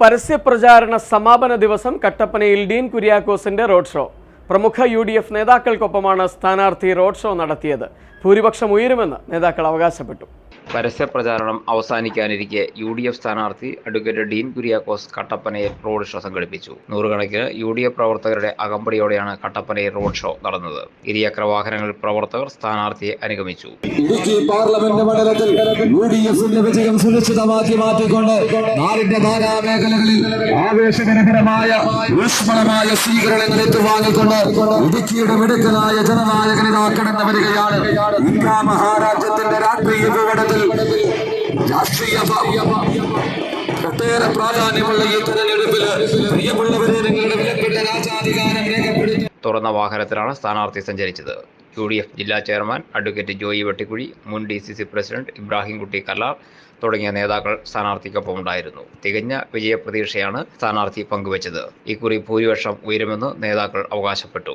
പരസ്യപ്രചാരണ സമാപന ദിവസം കട്ടപ്പനയിൽ ഡീൻ കുര്യാക്കോസിന്റെ റോഡ് ഷോ. പ്രമുഖ യു ഡി എഫ് നേതാക്കൾക്കൊപ്പമാണ് സ്ഥാനാർത്ഥി റോഡ് ഷോ നടത്തിയത്. ഭൂരിപക്ഷം ഉയരുമെന്ന് നേതാക്കൾ അവകാശപ്പെട്ടു. പരസ്യപ്രചാരണം അവസാനിക്കാനിരിക്കെ യു ഡി എഫ് സ്ഥാനാർത്ഥി അഡ്വക്കേറ്റ് ഡീൻ കുര്യാക്കോസ് കട്ടപ്പനയിൽ റോഡ് ഷോ സംഘടിപ്പിച്ചു. നൂറുകണക്കിന് യു ഡി എഫ് പ്രവർത്തകരുടെ അകമ്പടിയോടെയാണ് കട്ടപ്പനയിൽ റോഡ് ഷോ നടന്നത്. ഇരുചക്ര വാഹനങ്ങളിൽ പ്രവർത്തകർ സ്ഥാനാർത്ഥിയെ അനുഗമിച്ചു. ഇടുക്കി പാർലമെന്റ് മണ്ഡലത്തിൽ യു ഡി എഫിന്റെ വിജയം സുനിശ്ചിതമാക്കി മാറ്റിക്കൊണ്ട് നാടിന്റെ മേഖലകളിൽ ആവേശകരമായ ഊഷ്മളമായ സ്വീകരണങ്ങൾ ഏറ്റുവാങ്ങിക്കൊണ്ട് ഇടുക്കിയുടെ മിടുക്കനായ ഇതാ വരികയാണ്. മഹാരാജ്യത്തിന്റെ രാഷ്ട്രീയ ഭൂപടത്തിൽ രാഷ്ട്രീയ ഒട്ടേറെ പ്രാധാന്യമുള്ള ഈ തെരഞ്ഞെടുപ്പിൽ പ്രിയമുള്ളവരെ നിങ്ങളുടെ വിലപ്പെട്ട രാജാധികാരം രേഖപ്പെടുത്തി തുറന്ന വാഹനത്തിലാണ് സ്ഥാനാർത്ഥി സഞ്ചരിച്ചത്. യു ഡി എഫ് ജില്ലാ ചെയർമാൻ അഡ്വക്കേറ്റ് ജോയി വെട്ടിക്കുഴി മുൻ D C C president Ibrahimkutty Kallar തുടങ്ങിയ നേതാക്കൾ സ്ഥാനാർത്ഥിക്കൊപ്പം ഉണ്ടായിരുന്നു തികഞ്ഞ വിജയപ്രതീക്ഷയാണ് സ്ഥാനാർത്ഥി പങ്കുവച്ചത്. ഇക്കുറി ഭൂരിപക്ഷം ഉയരുമെന്ന് നേതാക്കൾ അവകാശപ്പെട്ടു.